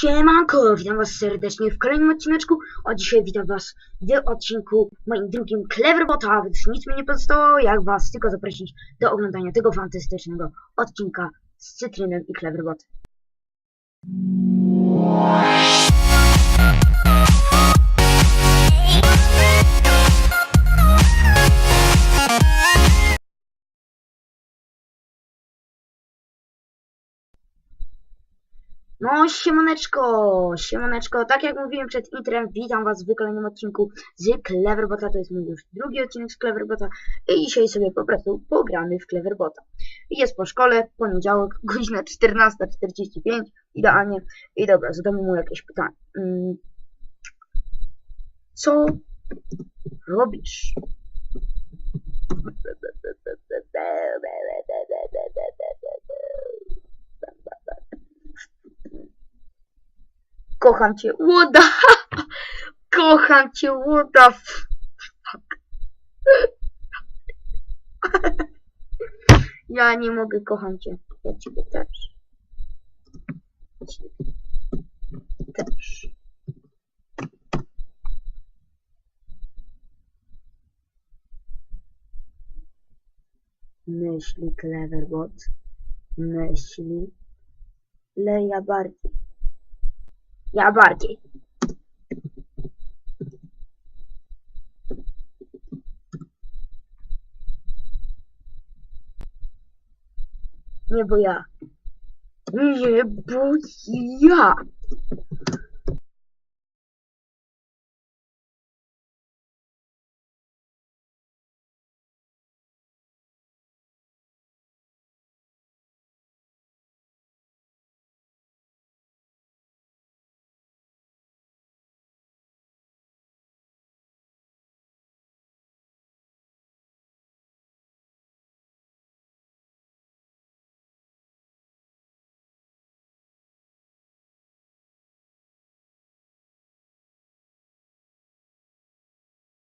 Siemanko, witam was serdecznie w kolejnym odcineczku, a dzisiaj witam was w odcinku moim drugim Cleverbota, więc nic mi nie pozostało, jak was tylko zaprosić do oglądania tego fantastycznego odcinka z Cytrynem i Cleverbot. No, siemaneczko, siemaneczko, tak jak mówiłem przed intrem, witam was w kolejnym odcinku z Cleverbota, to jest mój już drugi odcinek z Cleverbota i dzisiaj sobie po prostu pogramy w Cleverbota. Jest po szkole, poniedziałek, godzina 14.45, idealnie, i dobra, zadamy mu jakieś pytanie. Mm, Co robisz? Kocham cię, łoda! Kocham cię, łoda! Ja nie mogę, kocham cię. Ja ciebie też. Też. Myśli Cleverbot. Myśli. Leja bardziej. Ja bardziej. Nie, bo ja. Nie, bo ja.